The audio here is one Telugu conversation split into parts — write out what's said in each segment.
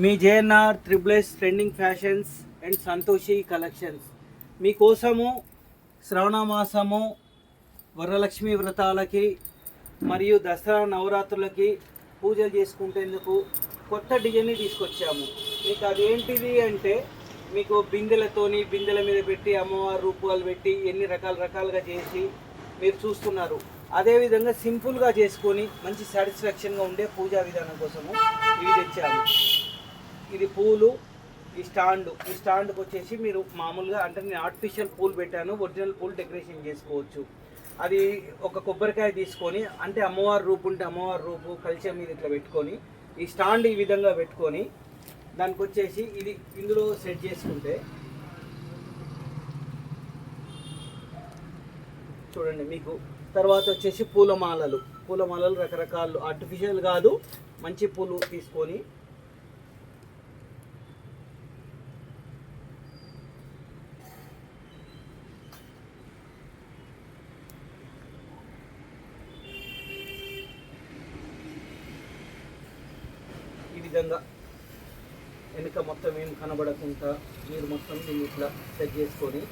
Me J N R triple S trending fashions and Santoshi collections. మీకోసము శ్రవణ మాసము వరలక్ష్మి వ్రతాలకి మరియు దసరా నవరాత్రులకి పూజలు చేసుకుంటేందుకు కొత్త డిజైన్ని తీసుకొచ్చాము. మీకు అదేంటిది అంటే మీకు బిందెలతోని బిందెల మీద పెట్టి అమ్మవారి రూపాలు పెట్టి ఎన్ని రకాల రకాలుగా చేసి మీరు చూస్తున్నారు. అదేవిధంగా సింపుల్గా చేసుకొని మంచి సాటిస్ఫాక్షన్గా ఉండే పూజా విధానం కోసము ఇవి తెచ్చాము. ఇది పూలు ఈ స్టాండ్ ఈ స్టాండ్కి వచ్చేసి మీరు మామూలుగా అంటే నేను ఆర్టిఫిషియల్ పూలు పెట్టాను ఒరిజినల్ పూలు డెకరేషన్ చేసుకోవచ్చు. అది ఒక కొబ్బరికాయ తీసుకొని అంటే అమ్మవారి రూపు ఉంటే అమ్మవారి రూపు కలిసే మీద ఇట్లా పెట్టుకొని ఈ స్టాండ్ ఈ విధంగా పెట్టుకొని దానికి వచ్చేసి ఇది ఇందులో సెట్ చేసుకుంటే చూడండి మీకు తర్వాత వచ్చేసి పూలమాలలు. పూలమాలలు రకరకాలు ఆర్టిఫిషియల్ కాదు మంచి పూలు తీసుకొని విధంగా వెనుక మొత్తం ఏం కనబడకుండా మీరు మొత్తం దీన్ని ఇట్లా సెట్ చేసుకొని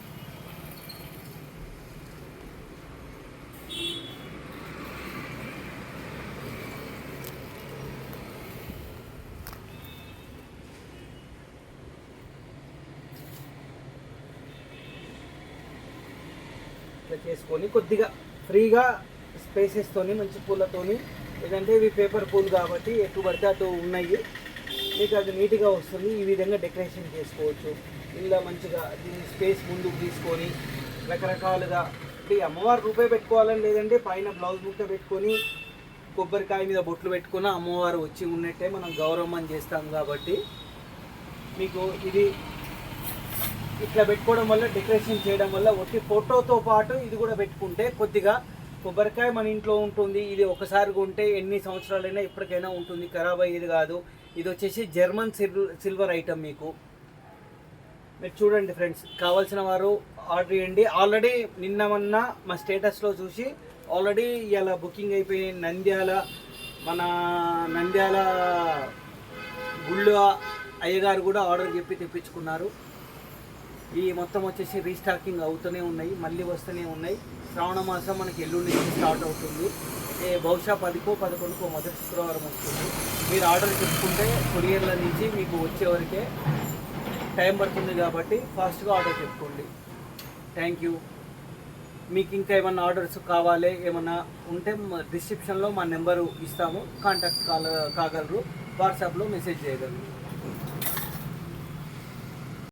ఇట్లా చేసుకొని కొద్దిగా ఫ్రీగా స్పేసెస్తోని మంచి పూలతోని లేదంటే ఇవి పేపర్ పూలు కాబట్టి ఎక్కువ పడితే అటు ఉన్నాయి. మీకు అది నీట్గా వస్తుంది. ఈ విధంగా డెకరేషన్ చేసుకోవచ్చు. ఇలా మంచిగా దీని స్పేస్ ముందుకు తీసుకొని రకరకాలుగా అంటే ఈ అమ్మవారి రూపే పెట్టుకోవాలని లేదంటే పైన బ్లౌజ్ బుట్ట పెట్టుకొని కొబ్బరికాయ మీద బొట్లు పెట్టుకున్న అమ్మవారు వచ్చి ఉన్నట్టే మనం గౌరవం చేస్తాం కాబట్టి మీకు ఇది ఇట్లా పెట్టుకోవడం వల్ల డెకరేషన్ చేయడం వల్ల ఒట్టి ఫోటోతో పాటు ఇది కూడా పెట్టుకుంటే కొద్దిగా కొబ్బరికాయ మన ఇంట్లో ఉంటుంది. ఇది ఒకసారి కొంటే ఎన్ని సంవత్సరాలైనా ఎప్పటికైనా ఉంటుంది. ఖరాబ్ అయ్యేది కాదు. ఇది వచ్చేసి జర్మన్ సిల్వర్ సిల్వర్ ఐటమ్ మీకు. మీరు చూడండి ఫ్రెండ్స్ కావాల్సిన వారు ఆర్డర్ చేయండి. ఆల్రెడీ నిన్న మొన్న మా స్టేటస్లో చూసి ఆల్రెడీ ఇలా బుకింగ్ అయిపోయి నంద్యాల మన నంద్యాల గుళ్ళు అయ్యగారు కూడా ఆర్డర్ చెప్పి తెప్పించుకున్నారు. ఈ మొత్తం వచ్చేసి రీస్టాకింగ్ అవుతూనే ఉన్నాయి మళ్ళీ వస్తూనే ఉన్నాయి. శ్రావణ మాసం మనకి ఎల్లుండి నుంచి స్టార్ట్ అవుతుంది. ఏ బహుశా పదికో పదకొండుకో మొదటి శుక్రవారం వస్తుంది. మీరు ఆర్డర్ చెప్పుకుంటే కొరియర్ల నుంచి మీకు వచ్చే వరకే టైం పడుతుంది కాబట్టి ఫాస్ట్గా ఆర్డర్ చెప్పుకోండి. Thank you. మీకు ఇంకా ఏమన్నా ఆర్డర్స్ కావాలి ఏమన్నా ఉంటే డిస్క్రిప్షన్లో మా నెంబరు ఇస్తాము. కాంటాక్ట్ కాల కాగలరు. వాట్సాప్లో మెసేజ్ చేయగలరు.